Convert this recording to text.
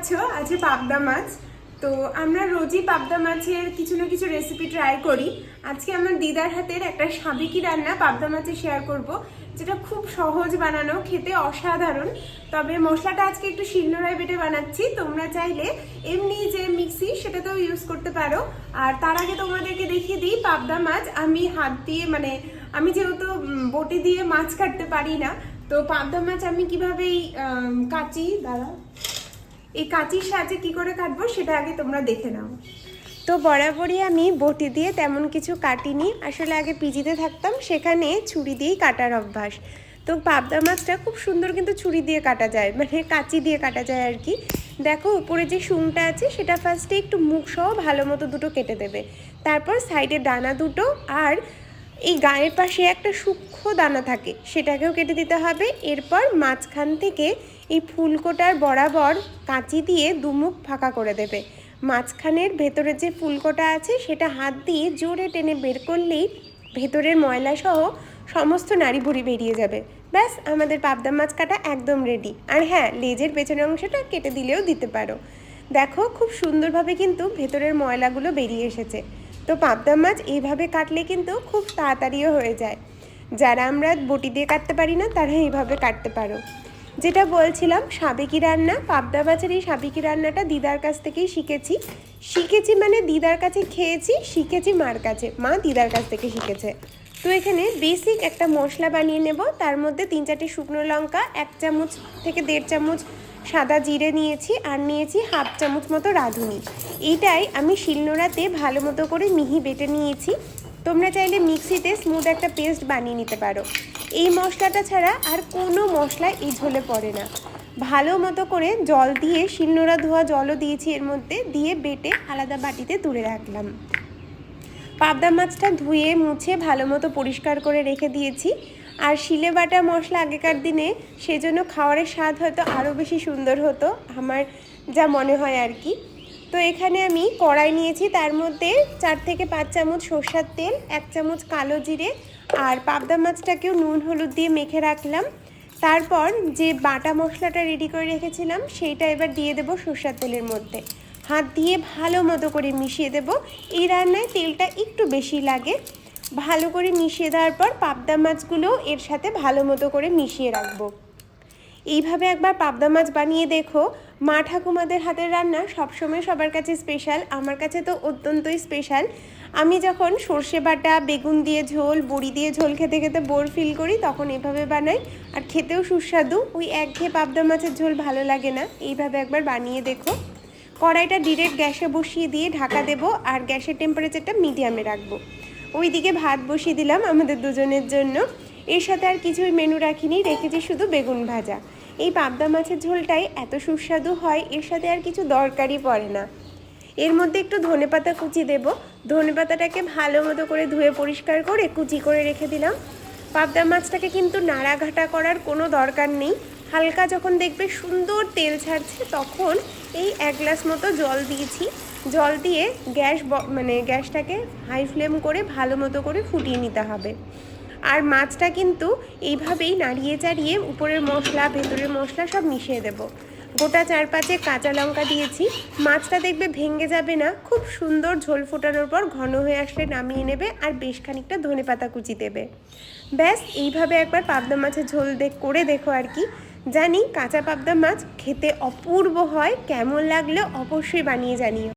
পাচ্ছ? আছে পাবদা মাছ। তো আমরা রোজই পাবদা মাছের কিছু না কিছু রেসিপি ট্রাই করি। আজকে আমার দিদার হাতের একটা সাবিকি রান্না পাবদা মাছে শেয়ার করব, যেটা খুব সহজ বানানো, খেতে অসাধারণ। তবে মশলাটা আজকে একটু শিলনোড়ায় বেটে বানাচ্ছি। তোমরা চাইলে এমনি যে মিক্সি, সেটাতেও ইউজ করতে পারো। আর তার আগে তোমাদেরকে দেখিয়ে দিই পাবদা মাছ। আমি হাত দিয়ে মানে আমি যেহেতু বটি দিয়ে মাছ কাটতে পারি না, তো পাবদা মাছ আমি কীভাবে কাচি? দাঁড়া এই কাঁচির সাহায্যে কি করে কাটবো সেটা আগে তোমরা দেখে নাও। তো বরাবরই আমি বটি দিয়ে তেমন কিছু কাটিনি। আসলে আগে পিজিতে থাকতাম, সেখানে ছুরি দিয়েই কাটার অভ্যাস। তো পাবদা মাছটা খুব সুন্দর কিন্তু ছুরি দিয়ে কাটা যায় মানে কাঁচি দিয়ে কাটা যায় আর কি। দেখো, উপরে যে শুংটা আছে, সেটা ফার্স্টে একটু মুখ সহ ভালো মতো দুটো কেটে দেবে। তারপর সাইডে ডানা দুটো আর এই গায়ের পাশে একটা সূক্ষ্ম দানা থাকে, সেটাকেও কেটে দিতে হবে। এরপর মাঝখান থেকে এই ফুলকোটার বরাবর কাঁচি দিয়ে দুমুখ ফাঁকা করে দেবে। মাঝখানের ভেতরে যে ফুলকোটা আছে, সেটা হাত দিয়ে জোরে টেনে বের করলেই ভেতরের ময়লা সহ সমস্ত নাড়ি ভুড়ি বেরিয়ে যাবে। ব্যাস, আমাদের পাবদা মাছ কাটা একদম রেডি আর হ্যাঁ লেজের পেছনের অংশটা কেটে দিলেও দিতে পারো। দেখো, খুব সুন্দরভাবে কিন্তু ভেতরের ময়লাগুলো বেরিয়ে এসেছে। তো পাবদা মাছ এইভাবে কাটলে কিন্তু খুব তাড়াতাড়িও হয়ে যায়। যারা আমরা বটি দিয়ে কাটতে পারি না, তারা এইভাবে কাটতে পারো। যেটা বলছিলাম, সাবেকি রান্না, পাবদা মাছের এই সাবেকি রান্নাটা দিদার কাছ থেকেই শিখেছি। শিখেছি মানে দিদার কাছে খেয়েছি, শিখেছি মার কাছে। মা দিদার কাছ থেকে শিখেছে। তো এখানে বেসিক একটা মশলা বানিয়ে নেব। তার মধ্যে তিন চারটে শুকনো লঙ্কা, এক চামচ থেকে দেড় চামচ সাদা জিরে নিয়েছি আর নিয়েছি হাফ চামচ মতো রাঁধুনি। এইটাই আমি শিলনোড়াতে ভালো মতো করে মিহি বেটে নিয়েছি। তোমরা চাইলে মিক্সিতে স্মুথ একটা পেস্ট বানিয়ে নিতে পারো। এই মশলাটা ছাড়া আর কোনো মশলা এই ঝোলে পড়ে না। ভালো মতো করে জল দিয়ে শিলনোড়া ধোয়া জলও দিয়েছি এর মধ্যে, দিয়ে বেটে আলাদা বাটিতে তুলে রাখলাম। পাবদা মাছটা ধুয়ে মুছে ভালো মতো পরিষ্কার করে রেখে দিয়েছি। আর শিলে বাটা মশলা আগেকার দিনে সেজন্য খাওয়ারের স্বাদ হয়তো আরও বেশি সুন্দর হতো, আমার যা মনে হয় আর কি। তো এখানে আমি কড়াই নিয়েছি, তার মধ্যে চার থেকে পাঁচ চামচ সর্ষার তেল, এক চামচ কালো জিরে আর পাবদা মাছটাকেও নুন, হলুদ দিয়ে মেখে রাখলাম। তারপর যে বাটা মশলাটা রেডি করে রেখেছিলাম, সেইটা এবার দিয়ে দেবো সর্ষার তেলের মধ্যে। হাত দিয়ে ভালো মতো করে মিশিয়ে দেব। এই রান্নায় তেলটা একটু বেশি লাগে। ভালো করে মিশিয়ে দেওয়ার পর পাবদা মাছগুলো এর সাথে ভালো মতো করে মিশিয়ে রাখব। এইভাবে একবার পাবদা মাছ বানিয়ে দেখো। মা ঠাকুমাদের হাতের রান্না সবসময় সবার কাছে স্পেশাল আমার কাছে তো অত্যন্তই স্পেশাল আমি যখন সর্ষে বাটা, বেগুন দিয়ে ঝোল, বড়ি দিয়ে ঝোল খেতে খেতে বোর ফিল করি, তখন এভাবে বানাই। আর খেতেও সুস্বাদু, ওই একঘেয়ে পাবদা মাছের ঝোল ভালো লাগে না। এইভাবে একবার বানিয়ে দেখো। কড়াইটা ডিরেক্ট গ্যাসে বসিয়ে দিয়ে ঢাকা দেবো, আর গ্যাসের টেম্পারেচারটা মিডিয়ামে রাখব। ওইদিকে ভাত বসিয়ে দিলাম আমাদের দুজনের জন্য। এর সাথে আর কিছুই মেনু রাখিনি, রেখেছি শুধু বেগুন ভাজা। এই পাবদা মাছের ঝোলটাই এত সুস্বাদু হয়, এর সাথে আর কিছু দরকারই পড়ে না। এর মধ্যে একটু ধনেপাতা কুচি দেব। ধনেপাতাটাকে ভালো মতো করে ধুয়ে পরিষ্কার করে কুচি করে রেখে দিলাম। পাবদা মাছটাকে কিন্তু নাড়াঘাটা করার কোনো দরকার নেই। হালকা যখন দেখবে সুন্দর তেল ছাড়ছে, তখন এই এক গ্লাস মতো জল দিয়েছি। জল দিয়ে গ্যাস মানে গ্যাসটাকে হাই ফ্লেম করে ভালো মতো করে ফুটিয়ে নিতে হবে। আর মাছটা কিন্তু এইভাবেই নাড়িয়ে চাড়িয়ে উপরের মশলা, ভেতরের মশলা সব মিশিয়ে দেব। গোটা চার পাঁচে কাঁচা লঙ্কা দিয়েছি। মাছটা দেখবে ভেঙে যাবে না, খুব সুন্দর ঝোল ফোটানোর পর ঘন হয়ে আসলে নামিয়ে নেবে আর বেশ খানিকটা ধনে পাতা কুচি দেবে। ব্যাস, এইভাবে একবার পাবদা মাছের ঝোল দেখ করে দেখো আর কি। জানি কাঁচা পাবদা মাছ খেতে অপূর্ব হয়, কেমন লাগলে অবশ্যই বানিয়ে জানিও।